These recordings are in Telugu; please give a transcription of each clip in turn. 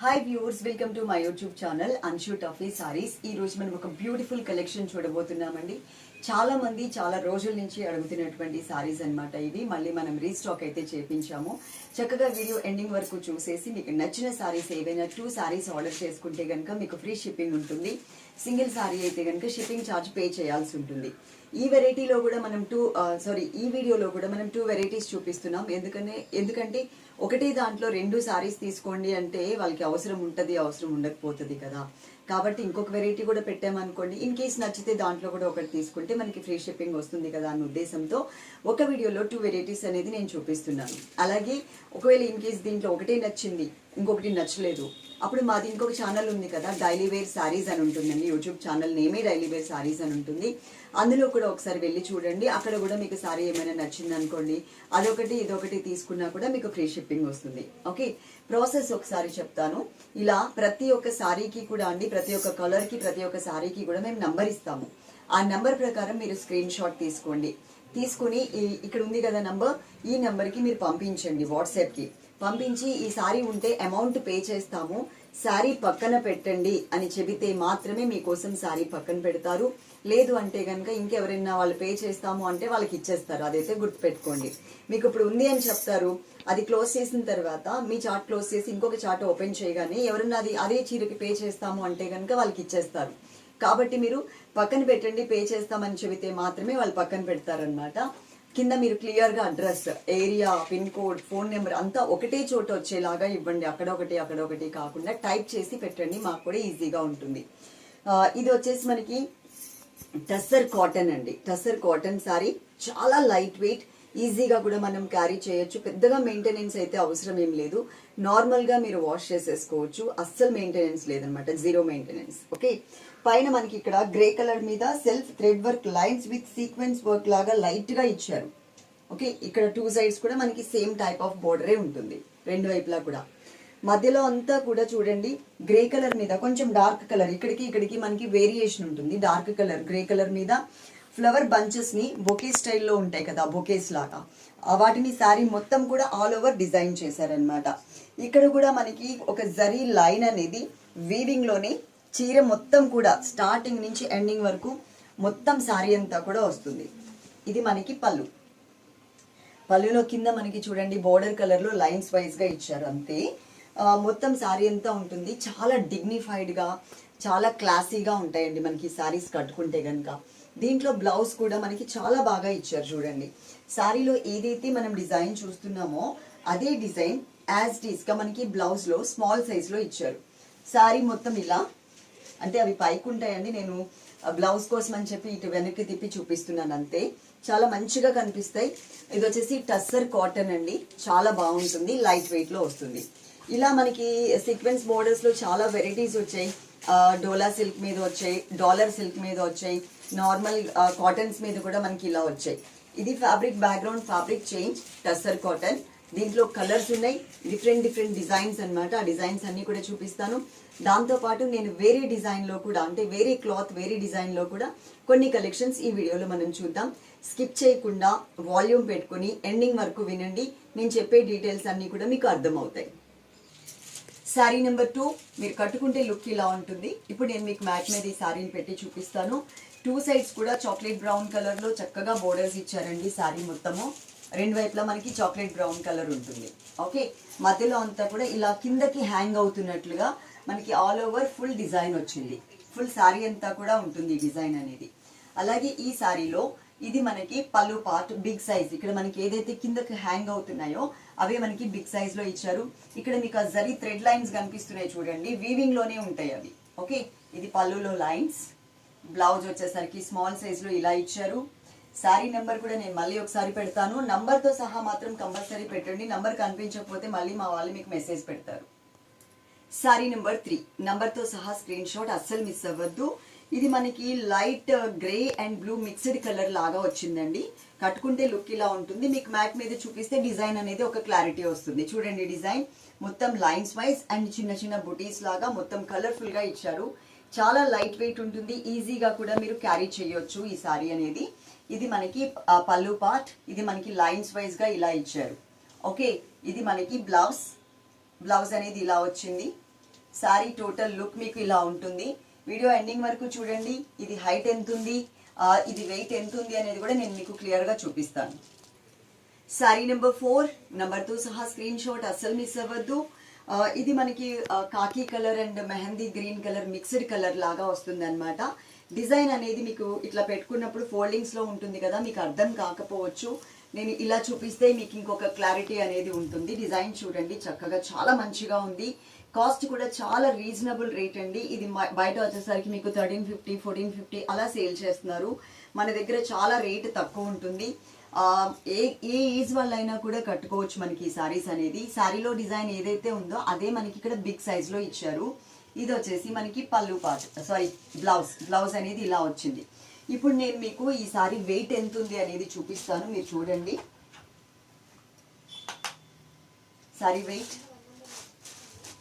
Hi viewers welcome to my YouTube channel Anshu Tuffy saris ఈ రోజు మనం ఒక బ్యూటిఫుల్ కలెక్షన్ చూడబోతున్నామండి. చాలా మంది చాలా రోజుల నుంచి అడుగుతున్నటువంటి సారీస్ అనమాట ఇవి. మళ్ళీ మనం రీస్టాక్ అయితే చేపించాము. చక్కగా వీడియో ఎండింగ్ వరకు చూసేసి మీకు నచ్చిన సారీస్ ఏవైనా టూ సారీస్ ఆర్డర్ చేసుకుంటే కనుక మీకు ఫ్రీ షిప్పింగ్ ఉంటుంది. సింగిల్ సారీ అయితే కనుక షిప్పింగ్ ఛార్జ్ పే చేయాల్సి ఉంటుంది. ఈ వెరైటీలో కూడా మనం టూ సారీ uh, ఈ వీడియోలో కూడా మనం టూ వెరైటీస్ చూపిస్తున్నాం. ఎందుకంటే ఎందుకంటే ఒకటే దాంట్లో రెండు శారీస్ తీసుకోండి అంటే వాళ్ళకి అవసరం ఉంటుంది అవసరం ఉండకపోతుంది కదా. కాబట్టి ఇంకొక వెరైటీ కూడా పెట్టామనుకోండి ఇన్ కేస్ నచ్చితే దాంట్లో కూడా ఒకటి తీసుకుంటే మనకి ఫ్రీ షిప్పింగ్ వస్తుంది కదా అన్న ఉద్దేశంతో ఒక వీడియోలో టూ వెరైటీస్ అనేది నేను చూపిస్తున్నాను. అలాగే ఒకవేళ ఇన్ కేస్ దీంట్లో ఒకటే నచ్చింది ఇంకొకటి నచ్చలేదు అప్పుడు మాది ఇంకొక ఛానల్ ఉంది కదా డైలీ వేర్ సారీస్ అని ఉంటుందండి. యూట్యూబ్ ఛానల్ నేమే డైలీ వేర్ సారీస్ అని ఉంటుంది. అందులో కూడా ఒకసారి వెళ్ళి చూడండి. అక్కడ కూడా మీకు సారీ ఏమైనా నచ్చింది అనుకోండి అదొకటి ఇదొకటి తీసుకున్నా కూడా మీకు ఫ్రీ షిప్పింగ్ వస్తుంది. ఓకే ప్రాసెస్ ఒకసారి చెప్తాను. ఇలా ప్రతి ఒక్క శారీకి కూడా అండి ప్రతి ఒక్క కలర్కి ప్రతి ఒక్క శారీకి కూడా మేము నంబర్ ఇస్తాము. ఆ నంబర్ ప్రకారం మీరు స్క్రీన్ షాట్ తీసుకోండి. తీసుకుని ఈ- ఇక్కడ ఉంది కదా నంబర్ ఈ నెంబర్కి మీరు పంపించండి వాట్సాప్కి. పంపించి ఈ సారీ ఉంటే అమౌంట్ పే చేస్తాము. శారీ పక్కన పెట్టండి అని చెబితే మాత్రమే మీకోసం శారీ పక్కన పెడతారు. లేదు అంటే కనుక ఇంకెవరైనా వాళ్ళు పే చేస్తాము అంటే వాళ్ళకి ఇచ్చేస్తారు. అదైతే గుర్తుపెట్టుకోండి. మీకు ఇప్పుడు ఉంది అని చెప్తారు. అది క్లోజ్ చేసిన తర్వాత మీ చార్ట్ క్లోజ్ చేసి ఇంకొక చార్ట్ ఓపెన్ చేయగానే ఎవరన్నా అది అదే చీరకి పే చేస్తాము అంటే కనుక వాళ్ళకి ఇచ్చేస్తారు. కాబట్టి మీరు పక్కన పెట్టండి పే చేస్తామని చెబితే మాత్రమే వాళ్ళు పక్కన పెడతారనమాట కింద మీరు క్లియర్గా address area pin code phone number అంతా ఒకటే చోట వచ్చేలాగా ఇవ్వండి. అక్కడ ఒకటి అక్కడ ఒకటి కాకుండా టైప్ చేసి పెట్టండి. మాకు కూడా ఈజీగా ఉంటుంది. ఇది వచ్చేసి మనకి టస్సర్ కాటన్ అండి. టస్సర్ కాటన్ సారీ చాలా లైట్ వెయిట్ ఈజీగా కూడా మనం క్యారీ చేయొచ్చు. పెద్దగా మెయింటెనెన్స్ అయితే అవసరం ఏం లేదు. నార్మల్గా మీరు వాష్ చేసేసుకోవచ్చు. అస్సలు మెయింటెనెన్స్ లేదనమాట. Zero maintenance. ఓకే? పైన మనకి ఇక్కడ గ్రే కలర్ మీద self thread work lines with sequence work లాగా లైట్గా ఇచ్చారు. ఓకే ఇక్కడ టూ సైడ్స్ కూడా మనకి సేమ్ టైప్ ఆఫ్ బోర్డరే ఉంటుంది. రెండు వైపులా కూడా. మధ్యలో అంతా కూడా చూడండి గ్రే కలర్ మీద కొంచెం డార్క్ కలర్ ఇక్కడికి ఇక్కడికి మనకి వేరియేషన్ ఉంటుంది. డార్క్ కలర్ గ్రే కలర్ మీద ఫ్లవర్ బంచెస్ని బొకే స్టైల్లో ఉంటాయి కదా బొకేస్ లాగా. వాటిని శారీ మొత్తం కూడా ఆల్ ఓవర్ డిజైన్ చేశారనమాట ఇక్కడ కూడా మనకి ఒక జరీ లైన్ అనేది వీవింగ్లోనే చీర మొత్తం కూడా స్టార్టింగ్ నుంచి ఎండింగ్ వరకు మొత్తం శారీ అంతా కూడా వస్తుంది. ఇది మనకి పళ్ళు. పళ్ళులో కింద మనకి చూడండి బోర్డర్ కలర్లో లైన్స్ వైజ్గా ఇచ్చారు అంతే. మొత్తం శారీ అంతా ఉంటుంది. చాలా డిగ్నిఫైడ్గా చాలా క్లాసీగా ఉంటాయండి మనకి శారీస్ కట్టుకుంటే కనుక దీంట్లో బ్లౌజ్ కూడా మనకి చాలా బాగా ఇచ్చారు చూడండి. శారీలో ఏదైతే మనం డిజైన్ చూస్తున్నామో అదే డిజైన్ యాజ్ టీస్గా మనకి బ్లౌజ్లో స్మాల్ సైజ్లో ఇచ్చారు. శారీ మొత్తం ఇలా అంటే అవి పైకి ఉంటాయండి నేను బ్లౌజ్ కోసం అని చెప్పి ఇటు వెనక్కి తిప్పి చూపిస్తున్నాను అంతే. చాలా మంచిగా కనిపిస్తాయి. ఇది వచ్చేసి టస్సర్ కాటన్ అండి. చాలా బాగుంటుంది. లైట్ వెయిట్లో వస్తుంది. ఇలా మనకి సీక్వెన్స్ బోర్డర్స్లో చాలా వెరైటీస్ వచ్చాయి. డోలా సిల్క్ మీద వచ్చాయి డాలర్ సిల్క్ మీద వచ్చాయి నార్మల్ కాటన్స్ మీద కూడా మనకి ఇలా వచ్చాయి. ఇది fabric background fabric change tussar cotton. దీంట్లో కలర్స్ ఉన్నాయి. డిఫరెంట్ డిఫరెంట్ డిజైన్స్ అనమాట ఆ డిజైన్స్ అన్నీ కూడా చూపిస్తాను. దాంతోపాటు నేను వేరే డిజైన్లో కూడా అంటే వేరే క్లాత్ వేరే డిజైన్లో కూడా కొన్ని కలెక్షన్స్ ఈ వీడియోలో మనం చూద్దాం. స్కిప్ చేయకుండా వాల్యూమ్ పెట్టుకొని ఎండింగ్ వరకు వినండి. నేను చెప్పే డీటెయిల్స్ అన్నీ కూడా మీకు అర్థమవుతాయి. శారీ నెంబర్ టూ మీరు కట్టుకుంటే లుక్ ఇలా ఉంటుంది. ఇప్పుడు నేను మీకు మ్యాట్ మీద ఈ శారీని పెట్టి చూపిస్తాను. టూ సైడ్స్ కూడా చాక్లెట్ బ్రౌన్ కలర్లో చక్కగా బోర్డర్స్ ఇచ్చారండి శారీ మొత్తము. రెండు వైపులా మనకి చాక్లెట్ బ్రౌన్ కలర్ ఉంటుంది. ఓకే మధ్యలో అంతా కూడా ఇలా కిందకి హ్యాంగ్ అవుతున్నట్లుగా మనకి ఆల్ ఓవర్ ఫుల్ డిజైన్ వచ్చింది. ఫుల్ శారీ అంతా కూడా ఉంటుంది ఈ డిజైన్ అనేది. అలాగే ఈ శారీలో ఇది మనకి పళ్ళు పార్ట్ బిగ్ సైజ్ ఇక్కడ మనకి ఏదైతే కిందకి హ్యాంగ్ అవుతున్నాయో అవే మనకి బిగ్ సైజ్లో ఇచ్చారు. ఇక్కడ మీకు ఆ జరీ థ్రెడ్ లైన్స్ కనిపిస్తున్నాయి చూడండి. వీవింగ్లోనే ఉంటాయి అవి. ఓకే ఇది పళ్ళులో లైన్స్ బ్లౌజ్ వచ్చేసరికి స్మాల్ సైజ్లో ఇలా ఇచ్చారు. శారీ నెంబర్ కూడా నేను మళ్ళీ ఒకసారి పెడతాను. నంబర్తో సహా మాత్రం కంపల్సరీ పెట్టండి. నంబర్ కనిపించకపోతే మళ్ళీ మా వాళ్ళు మీకు మెసేజ్ పెడతారు. సారీ నెంబర్ త్రీ తో సహా స్క్రీన్ షాట్ అస్సలు మిస్ అవ్వద్దు. ఇది మనకి light grey and blue mixed colour లాగా వచ్చిందండి. కట్టుకుంటే లుక్ ఇలా ఉంటుంది. మీకు మ్యాట్ మీద చూపిస్తే డిజైన్ అనేది ఒక క్లారిటీ వస్తుంది. చూడండి డిజైన్ మొత్తం లైన్స్ వైజ్ అండ్ చిన్న చిన్న బుటీస్ లాగా మొత్తం కలర్ఫుల్గా ఇచ్చారు. చాలా లైట్ వెయిట్ ఉంటుంది. ఈజీగా కూడా మీరు క్యారీ చేయొచ్చు ఈ సారీ అనేది. ఇది మనకి uh, పళ్ళు పార్ట్ ఇది మనకి లైన్స్ వైజ్గా ఇలా ఇచ్చారు. ఓకే ఇది మనకి బ్లౌజ్ బ్లౌజ్ అనేది ఇలా వచ్చింది. శారీ టోటల్ లుక్ మీకు ఇలా ఉంటుంది. వీడియో ఎండింగ్ వరకు చూడండి. ఇది హైట్ ఎంత ఉంది ఇది వెయిట్ ఎంత ఉంది అనేది కూడా నేను మీకు క్లియర్గా చూపిస్తాను. శారీ నెంబర్ ఫోర్ నెంబర్తో సహా స్క్రీన్ షాట్ అస్సలు మిస్ అవ్వద్దు. ఇది మనకి khaki colour and mehndi green colour mixed colour లాగా వస్తుంది అనమాట డిజైన్ అనేది మీకు ఇట్లా పెట్టుకున్నప్పుడు ఫోల్డింగ్స్లో ఉంటుంది కదా మీకు అర్థం కాకపోవచ్చు. నేను ఇలా చూపిస్తే మీకు ఇంకొక క్లారిటీ అనేది ఉంటుంది. డిజైన్ చూడండి చక్కగా చాలా మంచిగా ఉంది. కాస్ట్ కూడా చాలా రీజనబుల్ రేట్ అండి. ఇది బయట వచ్చేసరికి మీకు థర్టీన్ ఫిఫ్టీ ఫోర్టీన్ ఫిఫ్టీ అలా సేల్ చేస్తున్నారు. మన దగ్గర చాలా రేట్ తక్కువ ఉంటుంది. ఏ ఏ ఏజ్ అయినా కూడా కట్టుకోవచ్చు మనకి ఈ సారీస్ అనేది. సారీలో డిజైన్ ఏదైతే ఉందో అదే మనకి ఇక్కడ బిగ్ సైజ్లో ఇచ్చారు. ఇది వచ్చేసి మనకి పళ్ళు పార్ట్ సారీ బ్లౌజ్ బ్లౌజ్ అనేది ఇలా వచ్చింది. ఇప్పుడు నేను మీకు ఈ సారీ వెయిట్ ఎంత ఉంది అనేది చూపిస్తాను. మీరు చూడండి. సారీ వెయిట్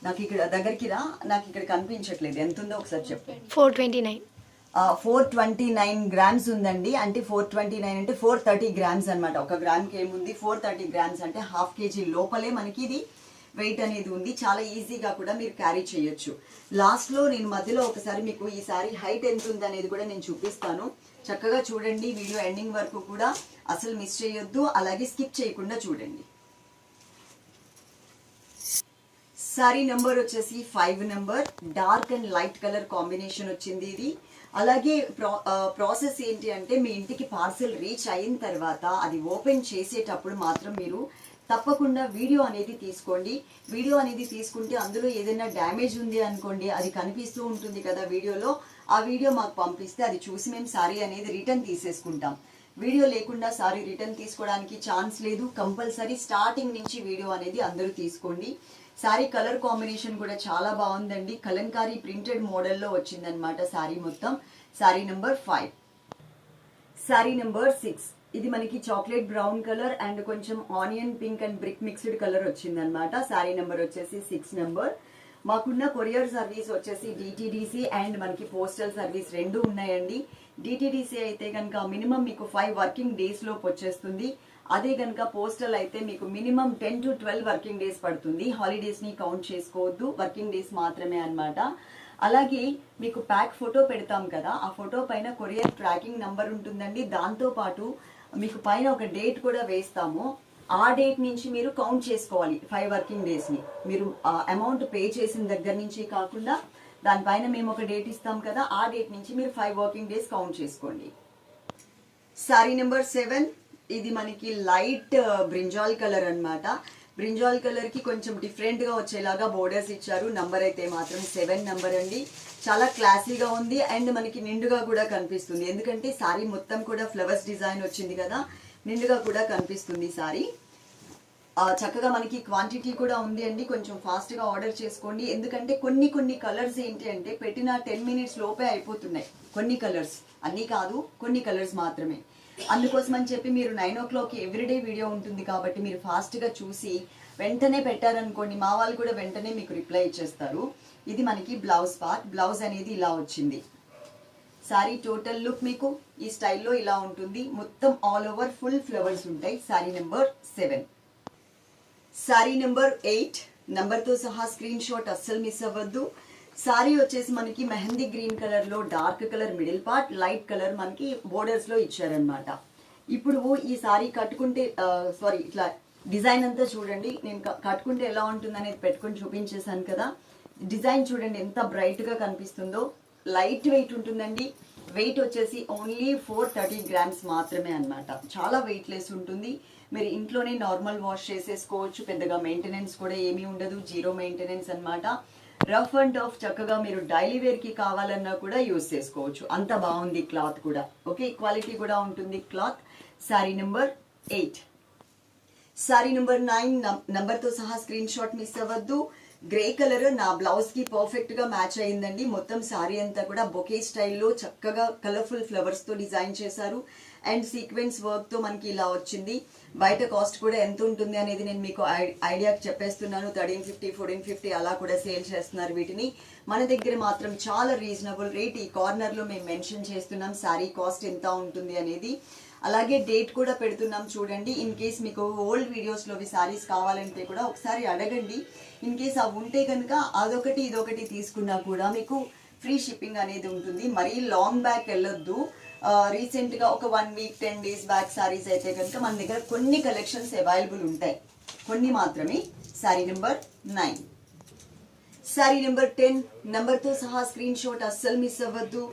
నాకు ఇక్కడ దగ్గరికి రా. నాకు ఇక్కడ కనిపించట్లేదు. ఎంత ఉందో ఒకసారి చెప్పు. Four twenty nine four twenty nine grams ఉందండి. అంటే ఫోర్ ట్వంటీ నైన్ అంటే ఫోర్ థర్టీ గ్రామ్స్ అనమాట ఒక గ్రామ్కి ఏముంది? ఫోర్ థర్టీ గ్రామ్స్ అంటే హాఫ్ కేజీ లోపలే మనకి ఇది వెయిట్ అనేది ఉంది. చాలా ఈజీగా కూడా మీరు క్యారీ చేయొచ్చు. లాస్ట్లో నేను మధ్యలో ఒకసారి మీకు ఈ సారీ హైట్ ఎంత ఉంది అనేది కూడా నేను చూపిస్తాను. చక్కగా చూడండి వీడియో ఎండింగ్ వరకు కూడా అసలు మిస్ చేయొద్దు. అలాగే స్కిప్ చేయకుండా చూడండి. సారీ నెంబర్ వచ్చేసి five number dark and light colour combination వచ్చింది ఇది. అలాగే ప్రా ప్రాసెస్ ఏంటి అంటే మీ ఇంటికి పార్సెల్ రీచ్ అయిన తర్వాత అది ఓపెన్ చేసేటప్పుడు మాత్రం మీరు తప్పకుండా వీడియో అనేది తీసుకోండి. వీడియో అనేది తీసుకుంటే అందులో ఏదైనా డ్యామేజ్ ఉంది అనుకోండి అది కనిపిస్తూ ఉంటుంది కదా వీడియోలో ఆ వీడియో మాకు పంపిస్తే అది చూసి మేము సారీ అనేది రిటర్న్ తీసేసుకుంటాం. వీడియో లేకుండా సారీ రిటర్న్ తీసుకోవడానికి ఛాన్స్ లేదు. కంపల్సరీ స్టార్టింగ్ నుంచి వీడియో అనేది అందరూ తీసుకోండి. సారీ కలర్ కాంబినేషన్ కూడా చాలా బాగుందండి. కలంకారీ ప్రింటెడ్ మోడల్లో వచ్చిందనమాట సారీ మొత్తం. Sari number five. Sari number six. ఇది మనకి చాక్లెట్ బ్రౌన్ కలర్ అండ్ కొంచెం onion pink and brick mixed colour వచ్చిందనమాట శారీ నెంబర్ వచ్చేసి సిక్స్ నెంబర్ మాకున్న కొరియర్ సర్వీస్ వచ్చేసి డిటీడీసీ అండ్ మనకి పోస్టల్ సర్వీస్ రెండు ఉన్నాయండి. డిటీడీసీ అయితే కనుక మినిమం మీకు ఫైవ్ వర్కింగ్ డేస్ లోపు వచ్చేస్తుంది. అదే కనుక పోస్టల్ అయితే మీకు minimum ten to twelve working days పడుతుంది. హాలిడేస్ని కౌంట్ చేసుకోవద్దు. వర్కింగ్ డేస్ మాత్రమే అన్నమాట. అలాగే మీకు ప్యాక్ ఫోటో పెడతాం కదా. ఆ ఫోటో పైన కొరియర్ ట్రాకింగ్ నంబర్ ఉంటుందండి. దాంతో పాటు మీకు పైన ఒక డేట్ కూడా వేస్తాము. ఆ డేట్ నుంచి మీరు కౌంట్ చేసుకోవాలి ఫైవ్ వర్కింగ్ డేస్ని మీరు అమౌంట్ పే చేసిన దగ్గర నుంచి కాకుండా దానిపైన మేము ఒక డేట్ ఇస్తాం కదా ఆ డేట్ నుంచి మీరు ఫైవ్ వర్కింగ్ డేస్ కౌంట్ చేసుకోండి. సారీ నెంబర్ సెవెన్ ఇది మనకి లైట్ బ్రింజాల్ కలర్ అన్నమాట. బ్రింజాల్ కలర్కి కొంచెం డిఫరెంట్గా వచ్చేలాగా బోర్డర్స్ ఇచ్చారు. నంబర్ అయితే మాత్రం సెవెన్ నంబర్ అండి. చాలా క్లాసీగా ఉంది అండ్ మనకి నిండుగా కూడా కనిపిస్తుంది. ఎందుకంటే సారీ మొత్తం కూడా ఫ్లవర్స్ డిజైన్ వచ్చింది కదా నిండుగా కూడా కనిపిస్తుంది సారీ. చక్కగా మనకి క్వాంటిటీ కూడా ఉంది అండి. కొంచెం ఫాస్ట్గా ఆర్డర్ చేసుకోండి. ఎందుకంటే కొన్ని కొన్ని కలర్స్ ఏంటి అంటే పెట్టిన టెన్ మినిట్స్ లోపే అయిపోతున్నాయి. కొన్ని కలర్స్ అన్నీ కాదు కొన్ని కలర్స్ మాత్రమే. అందుకోసం అని చెప్పి మీరు nine o'clock every day video ఉంటుంది కాబట్టి మీరు ఫాస్ట్గా చూసి వెంటనే పెట్టారనుకోండి మా వాళ్ళు కూడా వెంటనే మీకు రిప్లై ఇచ్చేస్తారు. ఇది మనకి బ్లౌజ్ పార్ట్ బ్లౌజ్ అనేది ఇలా వచ్చింది. సారీ టోటల్ లుక్ మీకు ఈ స్టైల్లో ఇలా ఉంటుంది. మొత్తం ఆల్ ఓవర్ ఫుల్ ఫ్లవర్స్ ఉంటాయి. Sari number seven sari number eight నెంబర్తో సహా స్క్రీన్ షాట్ అస్సలు మిస్ అవ్వద్దు. సారీ వచ్చేసి మనకి మెహందీ గ్రీన్ కలర్లో dark colour middle part light colour మనకి బోర్డర్స్లో ఇచ్చారనమాట ఇప్పుడు ఈ సారీ కట్టుకుంటే సారీ ఇట్లా డిజైన్ అంతా చూడండి. నేను కట్టుకుంటే ఎలా ఉంటుంది అనేది పెట్టుకొని చూపించేశాను కదా. డిజైన్ చూడండి ఎంత బ్రైట్గా కనిపిస్తుందో. లైట్ వెయిట్ ఉంటుందండి. వెయిట్ వచ్చేసి ఓన్లీ ఫోర్ థర్టీ గ్రామ్స్ మాత్రమే అన్నమాట. చాలా వెయిట్ లెస్ ఉంటుంది. మీరు ఇంట్లోనే నార్మల్ వాష్ చేసేసుకోవచ్చు. పెద్దగా మెయింటెనెన్స్ కూడా ఏమీ ఉండదు. జీరో మెయింటెనెన్స్ అన్నమాట. రఫ్ అండ్ టఫ్ చక్కగా మీరు డైలీ వేర్కి కావాలన్నా కూడా యూస్ చేసుకోవచ్చు. అంత బాగుంది క్లాత్ కూడా. ఓకే క్వాలిటీ కూడా ఉంటుంది cloth sari number eight sari number nine నంబర్తో సహా స్క్రీన్ షాట్ మిస్ అవ్వద్దు. గ్రే కలర్ నా బ్లౌజ్కి పర్ఫెక్ట్గా మ్యాచ్ అయిందండి. మొత్తం సారీ అంతా కూడా బొకే స్టైల్లో చక్కగా కలర్ఫుల్ ఫ్లవర్స్తో డిజైన్ చేశారు. అండ్ సీక్వెన్స్ వర్క్తో మనకి ఇలా వచ్చింది. బయట కాస్ట్ కూడా ఎంత ఉంటుంది అనేది నేను మీకు ఐ- చెప్పేస్తున్నాను. థర్టీన్ ఫిఫ్టీ ఫోర్టీన్ ఫిఫ్టీ అలా కూడా సేల్ చేస్తున్నారు వీటిని. మన దగ్గర మాత్రం చాలా రీజనబుల్ రేట్ ఈ కార్నర్లో మేము మెన్షన్ చేస్తున్నాం. శారీ కాస్ట్ ఎంత ఉంటుంది అనేది. అలాగే డేట్ కూడా పెడుతున్నాం చూడండి. ఇన్ కేస్ మీకు ఓల్డ్ వీడియోస్లో సారీస్ కావాలంటే కూడా ఒకసారి అడగండి. ఇన్ కేస్ అవి ఉంటే కనుక అదొకటి ఇదొకటి తీసుకున్నా కూడా మీకు ఫ్రీ షిప్పింగ్ అనేది ఉంటుంది. మరీ లాంగ్ బ్యాక్ వెళ్ళొద్దు. రీసెంట్గా ఒక one week ten days back saris అయితే కనుక మన దగ్గర కొన్ని కలెక్షన్స్ అవైలబుల్ ఉంటాయి. కొన్ని మాత్రమే. Sari number nine sari number ten నెంబర్తో సహా స్క్రీన్ షాట్ అస్సలు మిస్ అవ్వద్దు.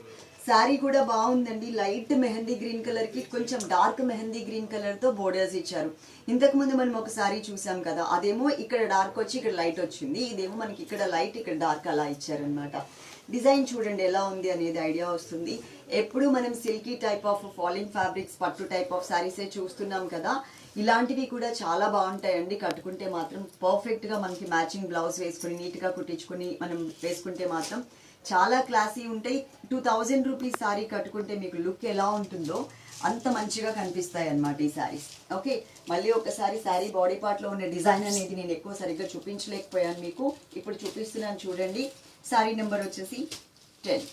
శారీ కూడా బాగుందండి. లైట్ మెహందీ గ్రీన్ కలర్కి కొంచెం డార్క్ మెహందీ గ్రీన్ కలర్తో బోర్డర్స్ ఇచ్చారు. ఇంతకు ముందు మనం ఒక శారీ చూసాం కదా అదేమో ఇక్కడ డార్క్ వచ్చి ఇక్కడ లైట్ వచ్చింది. ఇదేమో మనకి ఇక్కడ లైట్ ఇక్కడ డార్క్ అలా ఇచ్చారనమాట డిజైన్ చూడండి ఎలా ఉంది అనేది ఐడియా వస్తుంది. ఎప్పుడు మనం silky type of falling fabrics పట్టు టైప్ ఆఫ్ శారీసే చూస్తున్నాం కదా ఇలాంటివి కూడా చాలా బాగుంటాయండి. కట్టుకుంటే మాత్రం పర్ఫెక్ట్గా మనకి మ్యాచింగ్ బ్లౌజ్ వేసుకుని నీట్గా కుట్టించుకుని మనం వేసుకుంటే మాత్రం చాలా క్లాసీ ఉంటాయి. టూ థౌజండ్ రూపీస్ శారీ కట్టుకుంటే మీకు లుక్ ఎలా ఉంటుందో అంత మంచిగా కనిపిస్తాయి అన్నమాట ఈ సారీస్. ఓకే? మళ్ళీ ఒకసారి శారీ బాడీ పార్ట్లో ఉన్న డిజైన్ అనేది నేను ఎక్కువ సరిగ్గా చూపించలేకపోయాను మీకు. ఇప్పుడు చూపిస్తున్నాను చూడండి. శారీ నెంబర్ వచ్చేసి టెన్.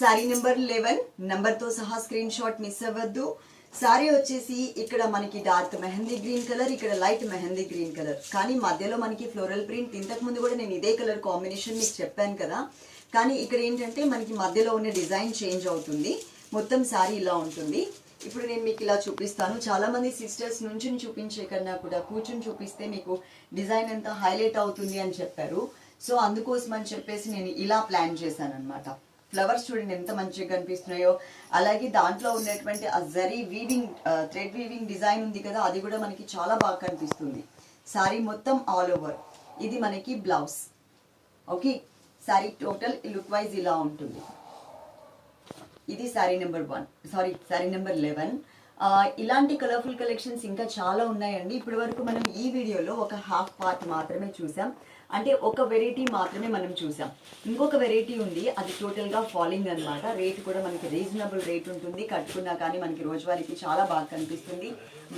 Sari number eleven. నెంబర్తో సహా స్క్రీన్ షాట్ మిస్ అవ్వద్దు. శారీ వచ్చేసి ఇక్కడ మనకి డార్క్ మెహందీ గ్రీన్ కలర్ ఇక్కడ లైట్ మెహందీ గ్రీన్ కలర్. కానీ మధ్యలో మనకి ఫ్లోరల్ ప్రింట్ ఇంతకుముందు కూడా నేను ఇదే కలర్ కాంబినేషన్ మీకు చెప్పాను కదా. కానీ ఇక్కడ ఏంటంటే మనకి మధ్యలో ఉన్న డిజైన్ చేంజ్ అవుతుంది. మొత్తం శారీ ఇలా ఉంటుంది. ఇప్పుడు నేను మీకు ఇలా చూపిస్తాను. చాలా మంది సిస్టర్స్ నుంచి చూపించే కన్నా కూడా కూర్చుని చూపిస్తే మీకు డిజైన్ అంతా హైలైట్ అవుతుంది అని చెప్పారు. సో అందుకోసం అని చెప్పేసి నేను ఇలా ప్లాన్ చేశాను అనమాట ఫ్లవర్స్ చూడండి ఎంత మంచిగా కనిపిస్తున్నాయో. అలాగే దాంట్లో ఉన్నటువంటి ఆ zari weaving thread weaving design ఉంది కదా అది కూడా మనకి చాలా బాగా కనిపిస్తుంది. సారీ మొత్తం ఆల్ ఓవర్ ఇది మనకి blouse okay sari total look wise ఇలా ఉంటుంది. ఇది sari number one sari sari number eleven ఇలాంటి కలర్ఫుల్ కలెక్షన్స్ ఇంకా చాలా ఉన్నాయండి. ఇప్పటి వరకు మనం ఈ వీడియోలో ఒక హాఫ్ పార్ట్ మాత్రమే చూసాం. అంటే ఒక వెరైటీ మాత్రమే మనం చూసాం. ఇంకొక వెరైటీ ఉంది అది టోటల్గా ఫాలింగ్ అనమాట రేట్ కూడా మనకి రీజనబుల్ రేట్ ఉంటుంది. కట్టుకున్నా కానీ మనకి రోజువారీకి చాలా బాగా కనిపిస్తుంది.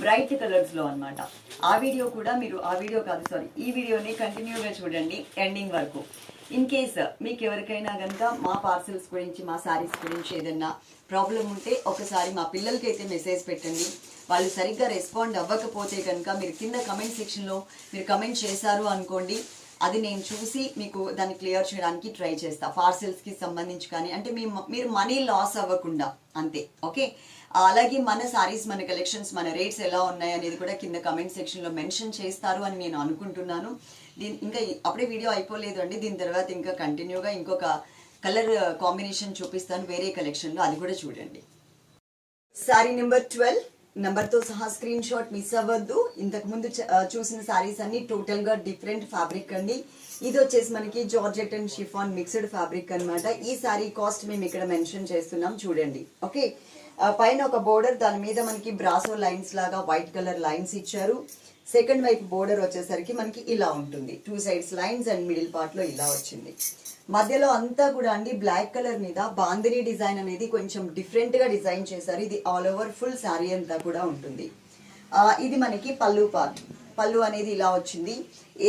బ్రైట్ కలర్స్లో అనమాట ఆ వీడియో కూడా మీరు ఆ వీడియో కాదు సారీ ఈ వీడియోని కంటిన్యూగా చూడండి ఎండింగ్ వరకు. ఇన్ కేస్ మీకు ఎవరికైనా కనుక మా పార్సల్స్ గురించి మా శారీస్ గురించి ఏదన్నా ప్రాబ్లం ఉంటే ఒకసారి మా పిల్లలకి అయితే మెసేజ్ పెట్టండి. వాళ్ళు సరిగ్గా రెస్పాండ్ అవ్వకపోతే కనుక మీరు కింద కమెంట్ సెక్షన్లో మీరు కమెంట్ చేశారు అనుకోండి అది నేను చూసి మీకు దాన్ని క్లియర్ చేయడానికి ట్రై చేస్తా. పార్సెల్స్కి సంబంధించి కానీ అంటే మీ మీరు మనీ లాస్ అవ్వకుండా అంతే ఓకే? అలాగే మన సారీస్ మన కలెక్షన్స్ మన రేట్స్ ఎలా ఉన్నాయి అనేది కూడా కింద కమెంట్ సెక్షన్లో మెన్షన్ చేస్తారు అని నేను అనుకుంటున్నాను. దీని ఇంకా అప్పుడే వీడియో అయిపోలేదు అండి. దీని తర్వాత ఇంకా కంటిన్యూగా ఇంకొక కలర్ కాంబినేషన్ uh, చూపిస్తాను. వేరే కలెక్షన్లో అది కూడా చూడండి. సారీ నెంబర్ ట్వెల్వ్ తో సహా స్క్రీన్ షాట్ మిస్ అవ్వద్దు. ఇంతకు ముందు చూసిన శారీస్ అన్ని టోటల్గా డిఫరెంట్ ఫ్యాబ్రిక్ అండి. ఇది వచ్చేసి మనకి georgette and chiffon mixed fabric అన్నమాట. ఈ సారీ కాస్ట్ మేము ఇక్కడ మెన్షన్ చేస్తున్నాం చూడండి. ఓకే? పైన ఒక బోర్డర్ దాని మీద మనకి బ్రాసో లైన్స్ లాగా వైట్ కలర్ లైన్స్ ఇచ్చారు. సెకండ్ వైపు బోర్డర్ వచ్చేసరికి మనకి ఇలా ఉంటుంది. Two sides lines and middle పార్ట్లో ఇలా వచ్చింది. మధ్యలో అంతా కూడా అండి బ్లాక్ కలర్ మీద బాందిని డిజైన్ అనేది కొంచెం డిఫరెంట్గా డిజైన్ చేశారు. ఇది ఆల్ ఓవర్ ఫుల్ శారీ అంతా కూడా ఉంటుంది. ఇది మనకి పళ్ళు పార్ట్ పళ్ళు అనేది ఇలా వచ్చింది.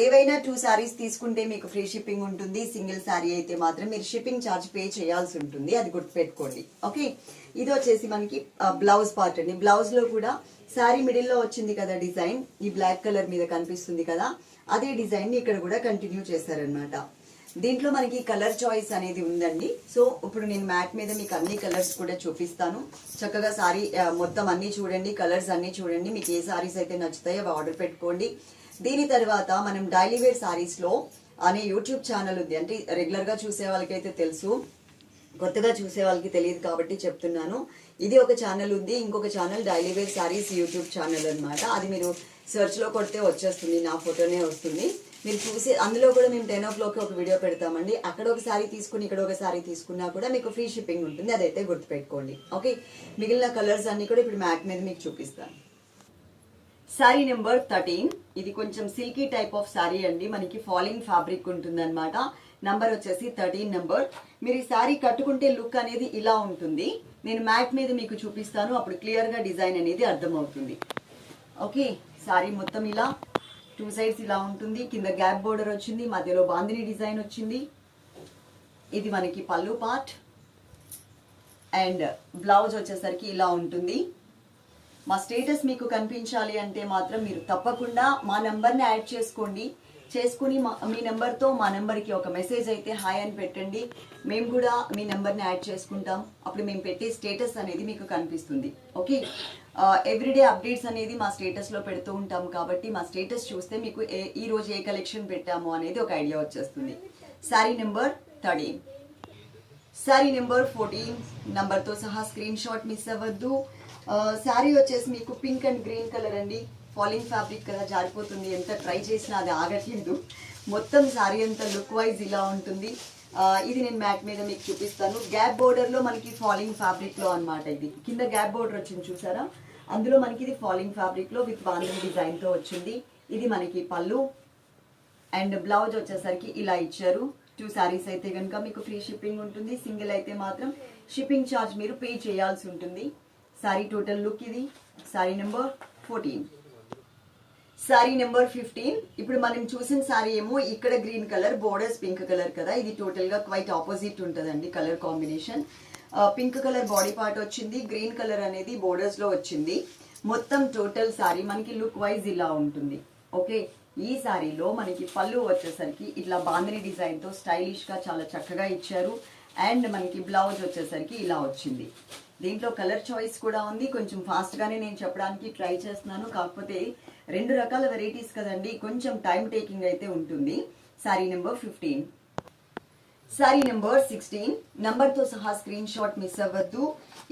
ఏవైనా టూ శారీస్ తీసుకుంటే మీకు ఫ్రీ షిప్పింగ్ ఉంటుంది. సింగిల్ శారీ అయితే మాత్రం మీరు షిప్పింగ్ ఛార్జ్ పే చేయాల్సి ఉంటుంది. అది గుర్తుపెట్టుకోండి. ఓకే ఇది వచ్చేసి మనకి బ్లౌజ్ పార్ట్ అండి. బ్లౌజ్లో కూడా శారీ మిడిల్లో వచ్చింది కదా డిజైన్ ఈ బ్లాక్ కలర్ మీద కనిపిస్తుంది కదా అదే డిజైన్ని ఇక్కడ కూడా కంటిన్యూ చేశారనమాట దీంట్లో మనకి కలర్ చాయిస్ అనేది ఉందండి. సో ఇప్పుడు నేను మ్యాట్ మీద మీకు అన్ని కలర్స్ కూడా చూపిస్తాను. చక్కగా సారీ మొత్తం అన్ని చూడండి కలర్స్ అన్ని చూడండి. మీకు ఏ సారీస్ అయితే నచ్చుతాయో అవి ఆర్డర్ పెట్టుకోండి. దీని తర్వాత మనం డైలీ వేర్ సారీస్లో అనే యూట్యూబ్ ఛానల్ ఉంది. అంటే రెగ్యులర్గా చూసే వాళ్ళకైతే తెలుసు. కొత్తగా చూసే వాళ్ళకి తెలియదు కాబట్టి చెప్తున్నాను. ఇది ఒక ఛానల్ ఉంది ఇంకొక channel daily wear saris YouTube channel అనమాట అది మీరు సెర్చ్లో కొడితే వచ్చేస్తుంది నా ఫోటోనే వస్తుంది. మీరు చూసి అందులో కూడా మేము టెన్ ఓ క్లాక్కి ఒక వీడియో పెడతామండి. అక్కడ ఒక సారీ తీసుకుని ఇక్కడ ఒక సారీ తీసుకున్నా కూడా మీకు ఫ్రీ షిప్పింగ్ ఉంటుంది. అదైతే గుర్తుపెట్టుకోండి. ఓకే మిగిలిన కలర్స్ అన్నీ కూడా ఇప్పుడు మ్యాట్ మీద మీకు చూపిస్తాను. సారీ నెంబర్ థర్టీన్ ఇది కొంచెం సిల్కీ టైప్ ఆఫ్ సారీ అండి. మనకి ఫాలింగ్ ఫ్యాబ్రిక్ ఉంటుందన్నమాట. నంబర్ వచ్చేసి థర్టీన్ నెంబర్ మీరు ఈ శారీ కట్టుకుంటే లుక్ అనేది ఇలా ఉంటుంది. నేను మ్యాట్ మీద మీకు చూపిస్తాను అప్పుడు క్లియర్గా డిజైన్ అనేది అర్థమవుతుంది. ఓకే సారీ మొత్తం ఇలా టూ సైడ్స్ ఇలా ఉంటుంది కింద గ్యాప్ బోర్డర్ వచ్చింది మధ్యలో బాందిని డిజైన్ వచ్చింది. ఇది మనకి పళ్ళు పార్ట్ అండ్ బ్లౌజ్ వచ్చేసరికి ఇలా ఉంటుంది. మా స్టేటస్ మీకు కనిపించాలి అంటే మాత్రం మీరు తప్పకుండా మా నెంబర్ని యాడ్ చేసుకోండి. చేసుకుని మా మీ నెంబర్తో మా నెంబర్కి ఒక మెసేజ్ అయితే హాయ్ అని పెట్టండి. మేము కూడా మీ నెంబర్ని యాడ్ చేసుకుంటాం. అప్పుడు మేము పెట్టే స్టేటస్ అనేది మీకు కనిపిస్తుంది. ఓకే? ఎవ్రీడే అప్డేట్స్ అనేది మా స్టేటస్లో పెడుతూ ఉంటాం కాబట్టి మా స్టేటస్ చూస్తే మీకు ఏ ఈ రోజు ఏ కలెక్షన్ పెట్టాము అనేది ఒక ఐడియా వచ్చేస్తుంది. Sari number thirteen sari number fourteen నంబర్తో సహా స్క్రీన్ షాట్ మిస్ అవ్వద్దు శారీ వచ్చేసి మీకు పింక్ అండ్ గ్రీన్ కలర్ అండి. ఫాలింగ్ ఫ్యాబ్రిక్ కదా జారిపోతుంది ఎంత ట్రై చేసినా అది ఆగట్లేదు. మొత్తం శారీ అంతా లుక్ వైజ్ ఇలా ఉంటుంది. ఇది నేను మ్యాట్ మీద మీకు చూపిస్తాను. గ్యాప్ బోర్డర్లో మనకి ఫాలింగ్ ఫ్యాబ్రిక్లో అన్నమాట ఇది. కింద గ్యాప్ బోర్డర్ వచ్చింది చూసారా? అందులో మనకి ఇది ఫాలింగ్ ఫ్యాబ్రిక్లో విత్ బాంధన్ డిజైన్తో వచ్చింది. ఇది మనకి పళ్ళు. అండ్ బ్లౌజ్ వచ్చేసరికి ఇలా ఇచ్చారు. టూ శారీస్ అయితే కనుక మీకు ఫ్రీ షిప్పింగ్ ఉంటుంది. సింగిల్ అయితే మాత్రం షిప్పింగ్ ఛార్జ్ మీరు పే చేయాల్సి ఉంటుంది. శారీ టోటల్ లుక్ ఇది. Sari number fourteen sari number fifteen ఇప్పుడు మనం చూసిన శారీ ఏమో ఇక్కడ green colour borders pink colour కదా. ఇది టోటల్గా క్వైట్ ఆపోజిట్ ఉంటుందండి colour combination pink colour body part వచ్చింది గ్రీన్ కలర్ అనేది బోర్డర్స్లో వచ్చింది. మొత్తం టోటల్ శారీ మనకి లుక్ వైజ్ ఇలా ఉంటుంది. ఓకే ఈ శారీలో మనకి పళ్ళు వచ్చేసరికి ఇట్లా బాందిని డిజైన్తో స్టైలిష్గా చాలా చక్కగా ఇచ్చారు. అండ్ మనకి బ్లౌజ్ వచ్చేసరికి ఇలా వచ్చింది. దీంట్లో కలర్ చాయిస్ కూడా ఉంది. కొంచెం ఫాస్ట్ గానే నేను చెప్పడానికి ట్రై చేస్తున్నాను. కాకపోతే రెండు రకాల వెరైటీస్ కదండి. కొంచెం టైం టేకింగ్ అయితే ఉంటుంది. Sari number fifteen sari number sixteen నంబర్తో సహా స్క్రీన్ షాట్ మిస్ అవ్వద్దు.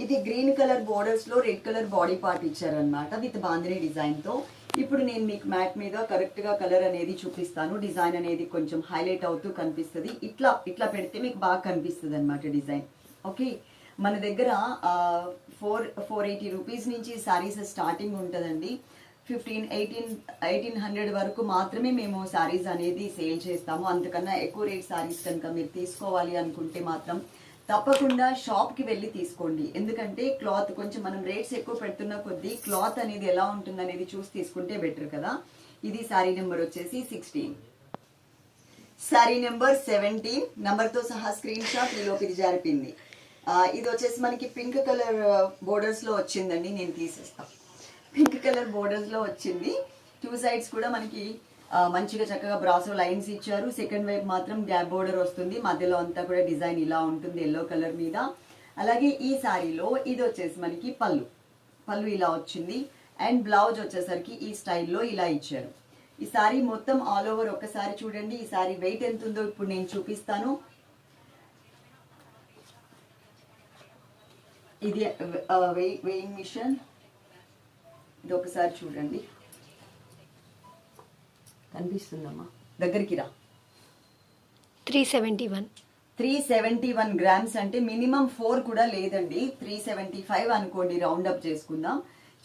ఇది గ్రీన్ కలర్ బోర్డర్స్లో రెడ్ కలర్ బాడీ పార్ట్ ఇచ్చారనమాట విత్ బాంద్రీ డిజైన్తో ఇప్పుడు నేను మీకు మ్యాట్ మీద కరెక్ట్గా కలర్ అనేది చూపిస్తాను. డిజైన్ అనేది కొంచెం హైలైట్ అవుతూ కనిపిస్తుంది. ఇట్లా ఇట్లా పెడితే మీకు బాగా కనిపిస్తుంది అనమాట డిజైన్ ఓకే మన దగ్గర ఫోర్ ఫోర్ ఎయిటీ రూపీస్ నుంచి శారీస్ స్టార్టింగ్ ఉంటుందండి. ఫిఫ్టీన్ ఎయిటీన్ ఎయిటీన్ హండ్రెడ్ వరకు మాత్రమే మేము శారీస్ అనేది సేల్ చేస్తాము. అంతకన్నా ఎక్కువ రేట్ శారీస్ కనుక మీరు తీసుకోవాలి అనుకుంటే మాత్రం తప్పకుండా షాప్కి వెళ్ళి తీసుకోండి. ఎందుకంటే క్లాత్ కొంచెం మనం రేట్స్ ఎక్కువ పెడుతున్న కొద్దీ క్లాత్ అనేది ఎలా ఉంటుంది అనేది చూసి తీసుకుంటే బెటర్ కదా. ఇది శారీ నెంబర్ వచ్చేసి సిక్స్టీన్ శారీ నెంబర్ సెవెంటీన్ నెంబర్తో సహా స్క్రీన్ షాట్ ఈలోకి ఇది జరిపింది ఇది వచ్చేసి మనకి పింక్ కలర్ బోర్డర్స్లో వచ్చిందండి. నేను తీసేస్తాను పింక్ కలర్ బోర్డర్స్లో వచ్చింది. టూ సైడ్స్ కూడా మనకి మంచిగా చక్కగా బ్రాసో లైన్స్ ఇచ్చారు. సెకండ్ వైపు మాత్రం గ్యాప్ బోర్డర్ వస్తుంది. మధ్యలో అంతా కూడా డిజైన్ ఇలా ఉంటుంది ఎల్లో కలర్ మీద. అలాగే ఈ సారీలో ఇది వచ్చేసి మనకి పళ్ళు. పళ్ళు ఇలా వచ్చింది. అండ్ బ్లౌజ్ వచ్చేసరికి ఈ స్టైల్లో ఇలా ఇచ్చారు. ఈ సారీ మొత్తం ఆల్ ఓవర్ ఒక్కసారి చూడండి. ఈ సారీ వెయిట్ ఎంత ఉందో ఇప్పుడు నేను చూపిస్తాను. ఇది వెయింగ్ మిషన్ ఇది ఒకసారి చూడండి. కనిపిస్తుందమ్మా. దగ్గరికి రా. Three seventy one. Three seventy one grams అంటే మినిమం ఫోర్ కూడా లేదండి. త్రీ సెవెంటీ ఫైవ్ అనుకోండి రౌండ్ అప్ చేసుకుందాం.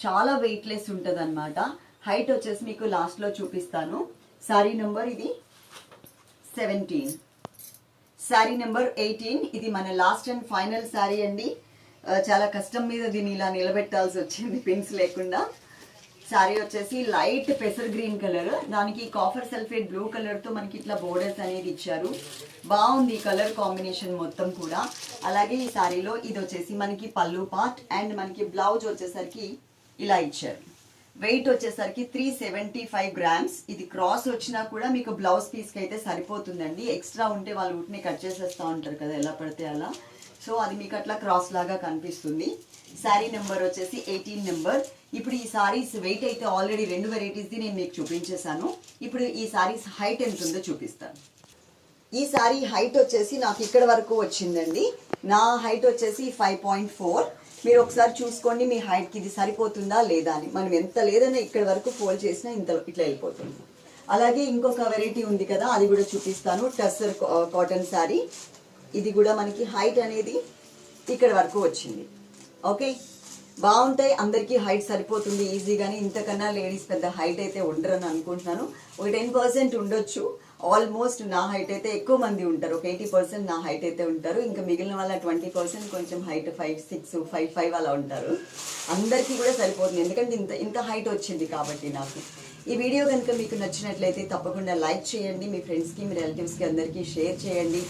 చాలా వెయిట్లెస్ ఉంటుంది అనమాట హైట్ వచ్చేసి మీకు లాస్ట్లో చూపిస్తాను. సారీ నెంబర్ ఇది సెవెంటీన్. Sari number eighteen. ఇది మన లాస్ట్ అండ్ ఫైనల్ శారీ అండి. చాలా కష్టం మీద దీన్ని ఇలా నిలబెట్టాల్సి వచ్చింది పిన్స్ లేకుండా. శారీ వచ్చేసి లైట్ పెసర్ గ్రీన్ కలర్ దానికి కాఫర్ సల్ఫేట్ బ్లూ కలర్తో మనకి ఇట్లా బోర్డర్స్ అనేది ఇచ్చారు. బాగుంది కలర్ కాంబినేషన్ మొత్తం కూడా. అలాగే ఈ శారీలో ఇది వచ్చేసి మనకి పళ్ళు పార్ట్ అండ్ మనకి బ్లౌజ్ వచ్చేసరికి ఇలా ఇచ్చారు. వెయిట్ వచ్చేసరికి త్రీ సెవెంటీ ఫైవ్ గ్రామ్స్ ఇది క్రాస్ వచ్చినా కూడా మీకు బ్లౌజ్ పీస్కి అయితే సరిపోతుందండి. ఎక్స్ట్రా ఉంటే వాళ్ళు ఊటిని కట్ చేసేస్తూ ఉంటారు కదా ఎలా పడితే అలా. సో అది మీకు అట్లా క్రాస్ లాగా కనిపిస్తుంది. శారీ నెంబర్ వచ్చేసి ఎయిటీన్ నెంబర్ ఇప్పుడు ఈ సారీస్ వెయిట్ అయితే ఆల్రెడీ రెండు వెరైటీస్ది నేను మీకు చూపించేశాను. ఇప్పుడు ఈ సారీస్ హైట్ ఎంత ఉందో చూపిస్తాను. ఈ సారీ హైట్ వచ్చేసి నాకు ఇక్కడ వరకు వచ్చిందండి. నా హైట్ వచ్చేసి ఫైవ్ పాయింట్ ఫోర్ మీరు ఒకసారి చూసుకోండి మీ హైట్కి ఇది సరిపోతుందా లేదా అని. మనం ఎంత లేదన్నా ఇక్కడ వరకు ఫోల్డ్ చేసినా ఇంత ఇట్లా వెళ్ళిపోతుంది. అలాగే ఇంకొక వెరైటీ ఉంది కదా అది కూడా చూపిస్తాను. టస్సర్ కాటన్ శారీ ఇది కూడా మనకి హైట్ అనేది ఇక్కడ వరకు వచ్చింది. ఓకే బాగుంటాయి అందరికీ హైట్ సరిపోతుంది ఈజీగానే ఇంతకన్నా లేడీస్ పెద్ద హైట్ అయితే ఉండరని అనుకుంటున్నాను. ఒక టెన్ పర్సెంట్ ఉండొచ్చు. ఆల్మోస్ట్ నా హైట్ అయితే ఎక్కువ మంది ఉంటారు. ఒక ఎయిటీ పర్సెంట్ నా హైట్ అయితే ఉంటారు. ఇంకా మిగిలిన వాళ్ళ ట్వంటీ పర్సెంట్ కొంచెం height five six five five అలా ఉంటారు. అందరికీ కూడా సరిపోతుంది. ఎందుకంటే ఇంత ఇంత హైట్ వచ్చింది కాబట్టి నాకు. ఈ వీడియో కనుక మీకు నచ్చినట్లయితే తప్పకుండా లైక్ చేయండి మీ ఫ్రెండ్స్కి మీ రిలేటివ్స్కి అందరికీ షేర్ చేయండి.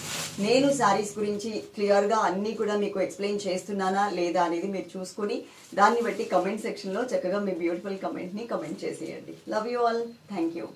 నేను శారీస్ గురించి క్లియర్గా అన్నీ కూడా మీకు ఎక్స్ప్లెయిన్ చేస్తున్నానా లేదా అనేది మీరు చూసుకుని దాన్ని బట్టి కమెంట్ సెక్షన్లో చక్కగా మీ బ్యూటిఫుల్ కమెంట్ని కమెంట్ చేసేయండి. Love you all thank you